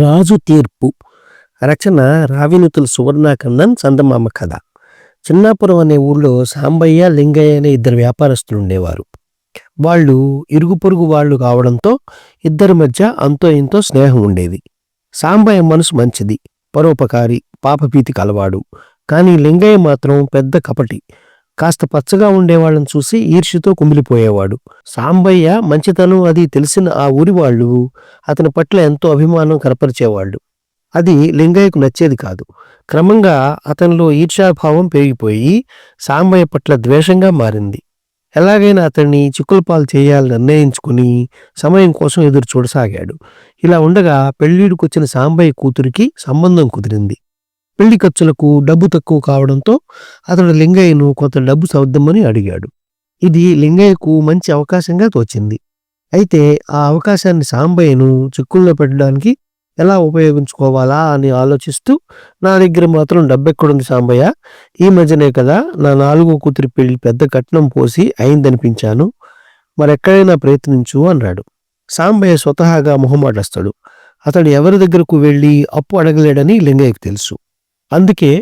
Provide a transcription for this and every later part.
రాజు తీర్పు. రచన రావినుతుల సువర్ణాకందన్ చందమామ కథ. చిన్నాపురం అనే ఊళ్ళో సాంబయ్య లింగయ్య అనే ఇద్దరు వ్యాపారస్తులు ఉండేవారు. వాళ్ళు ఇరుగు పొరుగు వాళ్ళు కావడంతో ఇద్దరి మధ్య అంతో ఇంతో స్నేహం ఉండేది. సాంబయ్య మనసు మంచిది పరోపకారి పాపభీతి కలవాడు కానీ లింగయ్య మాత్రం పెద్ద కపటి. కాస్త పచ్చగా ఉండేవాళ్ళని చూసి ఈర్ష్యతో కుమిలిపోయేవాడు. సాంబయ్య మంచితనం అది తెలిసిన ఆ ఊరి వాళ్ళు అతని పట్ల ఎంతో అభిమానం కనపరిచేవాళ్ళు. అది లింగయ్యకు నచ్చేది కాదు. క్రమంగా అతనిలో ఈర్ష్యాభావం పెరిగిపోయి సాంబయ్య పట్ల ద్వేషంగా మారింది. ఎలాగైనా అతన్ని చిక్కులపాలు చేయాలని నిర్ణయించుకుని సమయం కోసం ఎదురు చూడసాగాడు. ఇలా ఉండగా పెళ్ళీడుకొచ్చిన సాంబయ్య కూతురికి సంబంధం కుదిరింది. పెళ్ళి ఖర్చులకు డబ్బు తక్కువ కావడంతో అతడు లింగయ్యను కొంత డబ్బు సౌద్యమని అడిగాడు. ఇది లింగయ్యకు మంచి అవకాశంగా తోచింది. అయితే ఆ అవకాశాన్ని సాంబయ్యను చిక్కుల్లో పెట్టడానికి ఎలా ఉపయోగించుకోవాలా అని ఆలోచిస్తూ నా దగ్గర మాత్రం డబ్బెక్కడుంది సాంబయ్య. ఈ మధ్యనే కదా నా నాలుగో కూతురి పెళ్ళి పెద్ద కట్నం పోసి అయిందనిపించాను. మరెక్కడైనా ప్రయత్నించు అన్నాడు. సాంబయ్య స్వతహాగా మొహమాటస్తాడు. అతడు ఎవరి దగ్గరకు వెళ్ళి అప్పు అడగలేడని లింగయ్యకు తెలుసు. అందుకే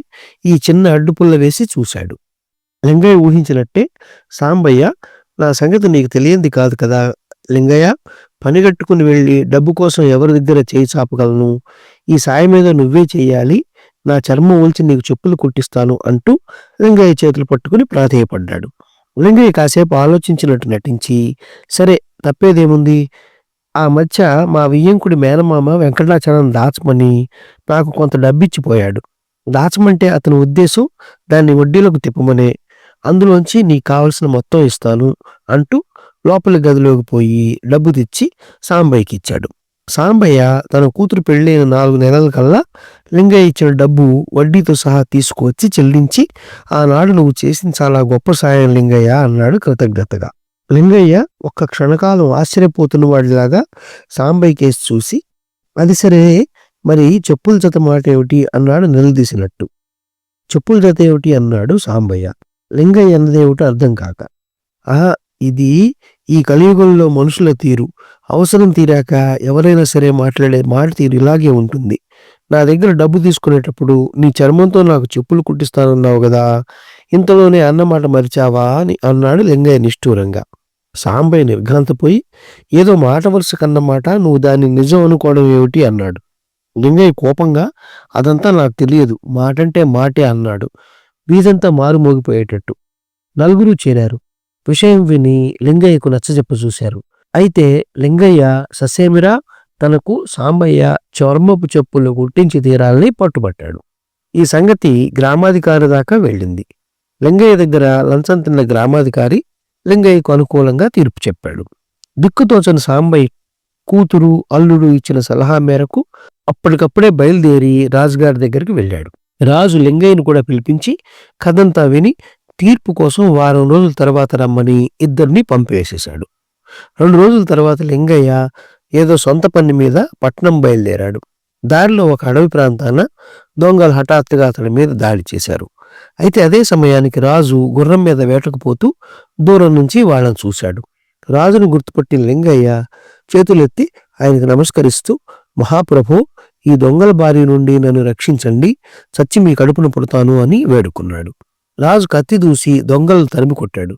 ఈ చిన్న అడ్డుపుల్ల వేసి చూశాడు. లింగయ్య ఊహించినట్టే సాంబయ్య నా సంగతి నీకు తెలియంది కాదు కదా. లింగయ్య పనిగట్టుకుని వెళ్ళి డబ్బు కోసం ఎవరి దగ్గర చేయి చాపగలను? ఈ సాయం మీద నువ్వే చెయ్యాలి నా చర్మం ఊల్చి నీకు చెప్పులు కుట్టిస్తాను అంటూ లింగయ్య చేతులు పట్టుకుని ప్రాధేయపడ్డాడు. లింగయ్య కాసేపు ఆలోచించినట్టు నటించి సరే తప్పేదేముంది? ఆ మధ్య మా వియ్యంకుడి మేనమామ వెంకటాచలం దాచమని నాకు కొంత డబ్బిచ్చిపోయాడు దాచమంటే అతని ఉద్దేశం దాన్ని వడ్డీలకు తిప్పమనే. అందులోంచి నీకు కావలసిన మొత్తం ఇస్తాను అంటూ లోపలి గదిలోకి పోయి డబ్బు తెచ్చి సాంబయ్యకి ఇచ్చాడు. సాంబయ్య తన కూతురు పెళ్ళైన నాలుగు నెలల కల్లా లింగయ్య ఇచ్చిన డబ్బు వడ్డీతో సహా తీసుకువచ్చి చెల్లించి ఆనాడు నువ్వు చేసిన చాలా గొప్ప సాయం లింగయ్య అన్నాడు కృతజ్ఞతగా. లింగయ్య ఒక్క క్షణకాలం ఆశ్చర్యపోతున్న వాడిలాగా సాంబయ్య కేసు చూసి అది సరే మరి చెప్పుల జత మాట ఏమిటి అన్నాడు నిలదీసినట్టు. చెప్పుల జత ఏమిటి అన్నాడు సాంబయ్య. లింగయ్య అన్నదేమిటో అర్థం కాక. ఆహా ఇది ఈ కలియుగంలో మనుషుల తీరు. అవసరం తీరాక ఎవరైనా సరే మాట్లాడే మాట తీరు ఇలాగే ఉంటుంది. నా దగ్గర డబ్బు తీసుకునేటప్పుడు నీ చర్మంతో నాకు చెప్పులు కుట్టిస్తానన్నావు కదా ఇంతలోనే అన్నమాట మరిచావా అని అన్నాడు లింగయ్య నిష్ఠూరంగా. సాంబయ్య నిర్ఘాంతపోయి ఏదో మాట వరుస కన్నమాట నువ్వు దాన్ని నిజం అనుకోవడం ఏమిటి అన్నాడు. లింగయ్య కోపంగా అదంతా నాకు తెలియదు. మాటంటే మాటే అన్నాడు. వీధంతా మారుమోగిపోయేటట్టు నలుగురు చేరారు. విషయం విని లింగయ్యకు నచ్చజెప్ప చూశారు. అయితే లింగయ్య ససేమిరా తనకు సాంబయ్య చర్మపు చెప్పులు గుట్టించి తీరాలని పట్టుబట్టాడు. ఈ సంగతి గ్రామాధికారి దాకా వెళ్ళింది. లింగయ్య దగ్గర లంచం తిన్న గ్రామాధికారి లింగయ్యకు అనుకూలంగా తీర్పు చెప్పాడు. దిక్కుతోచని సాంబయ్య కూతురు అల్లుడు ఇచ్చిన సలహా మేరకు అప్పటికప్పుడే బయలుదేరి రాజుగారి దగ్గరికి వెళ్ళాడు. రాజు లింగయ్యను కూడా పిలిపించి కథంతా విని తీర్పు కోసం వారం రోజుల తర్వాత రమ్మని ఇద్దరిని పంపివేసేశాడు. రెండు రోజుల తర్వాత లింగయ్య ఏదో సొంత పని మీద పట్నం బయలుదేరాడు. దారిలో ఒక అడవి ప్రాంతాన దొంగలు హఠాత్తుగా అతడి మీద దాడి చేశారు. అయితే అదే సమయానికి రాజు గుర్రం మీద వేటకు పోతూ దూరం నుంచి వాళ్ళని చూశాడు. రాజును గుర్తుపట్టిన లింగయ్య చేతులెత్తి ఆయనకు నమస్కరిస్తూ మహాప్రభు ఈ దొంగల బారి నుండి నన్ను రక్షించండి చచ్చి మీ కడుపున పుడతాను అని వేడుకున్నాడు. రాజు కత్తి దూసి దొంగలు తరిమి కొట్టాడు.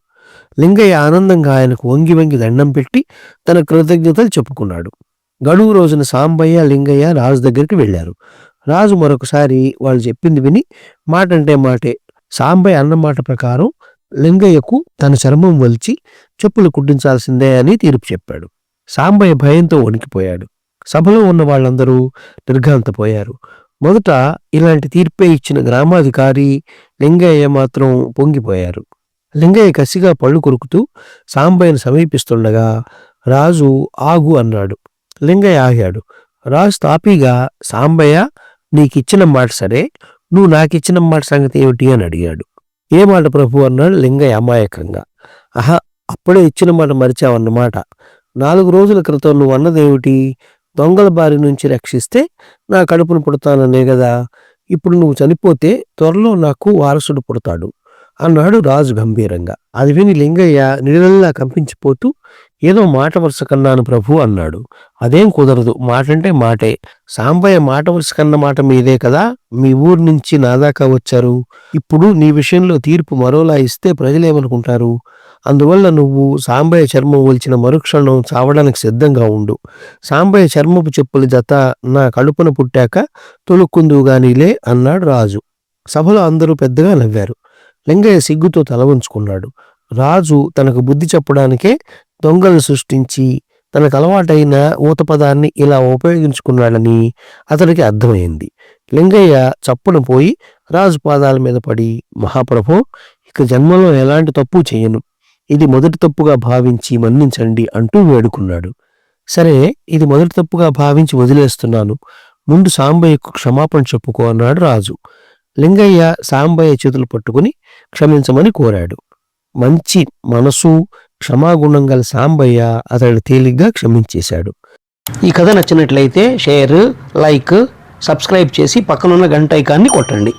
లింగయ్య ఆనందంగా ఆయనకు వంగి వంగి దండం పెట్టి తన కృతజ్ఞతలు చెప్పుకున్నాడు. గడువు రోజున సాంబయ్య లింగయ్య రాజు దగ్గరికి వెళ్ళారు రాజు మరొకసారి వాళ్ళు చెప్పింది విని మాట అంటే మాటే సాంబయ్య అన్నమాట ప్రకారం లింగయ్యకు తన చర్మం వలిచి చెప్పులు కుట్టించాల్సిందే అని తీర్పు చెప్పాడు. సాంబయ్య భయంతో వణికిపోయాడు. సభలో ఉన్న వాళ్ళందరూ నిర్ఘాంతపోయారు. మొదట ఇలాంటి తీర్పే ఇచ్చిన గ్రామాధికారి లింగయ్య మాత్రం పొంగిపోయారు. లింగయ్య కసిగా పళ్ళు కొరుకుతూ సాంబయ్యను సమీపిస్తుండగా రాజు ఆగు అన్నాడు. లింగయ్య ఆగాడు. రాజు తాపీగా సాంబయ్య నీకిచ్చిన మాట సరే నువ్వు నాకిచ్చిన మాట సంగతి ఏమిటి? అని అడిగాడు. ఏ మాట ప్రభు? అన్నాడు లింగయ్య అమాయకంగా. ఆహా అప్పుడే ఇచ్చిన మాట మరిచావన్నమాట. నాలుగు రోజుల క్రితం నువ్వు అన్నదేమిటి? దొంగల బారి నుంచి రక్షిస్తే నా కడుపును పుడతాననే కదా ఇప్పుడు నువ్వు చనిపోతే త్వరలో నాకు వారసుడు పుడతాడు. అన్నాడు రాజు గంభీరంగా. అది విని లింగయ్య నీళ్ళల్లా కంపించిపోతూ ఏదో మాట వరుస కన్నాను ప్రభు అన్నాడు. అదేం కుదరదు. మాటంటే మాటే. సాంబయ్య మాట వరుస కన్న మాట మీదే కదా. మీ ఊరు నుంచి నా దాకా వచ్చారు. ఇప్పుడు నీ విషయంలో తీర్పు మరోలా ఇస్తే ప్రజలేమనుకుంటారు? అందువల్ల నువ్వు సాంబయ్య చర్మం ఒలిచిన మరుక్షణం చావడానికి సిద్ధంగా ఉండు. సాంబయ్య చర్మపు చెప్పుల జత నా కడుపున పుట్టాక తొలుక్కుందువుగానీలే అన్నాడు రాజు. సభలో అందరూ పెద్దగా నవ్వారు. లింగయ్య సిగ్గుతో తల వంచుకున్నాడు. రాజు తనకు బుద్ధి చెప్పడానికే దొంగలను సృష్టించి తనకు అలవాటైన ఊత పదాన్ని ఇలా ఉపయోగించుకున్నాడని అతనికి అర్థమైంది. లింగయ్య చప్పున పోయి రాజు పాదాల మీద పడి మహాప్రభు ఇక జన్మలో ఎలాంటి తప్పు చేయను. ఇది మొదటి తప్పుగా భావించి మన్నించండి అంటూ వేడుకున్నాడు. సరే ఇది మొదటి తప్పుగా భావించి వదిలేస్తున్నాను. ముందు సాంబయ్యకు క్షమాపణ చెప్పుకో అన్నాడు రాజు. లింగయ్య సాంబయ్య చేతులు పట్టుకుని క్షమించమని కోరాడు. మంచి మనసు క్షమాగుణం గల సాంబయ్య అతడు తేలిగ్గా క్షమించేశాడు. ఈ కథ నచ్చినట్లయితే షేర్ లైక్ సబ్స్క్రైబ్ చేసి పక్కనున్న గంట ఐకాన్ని కొట్టండి.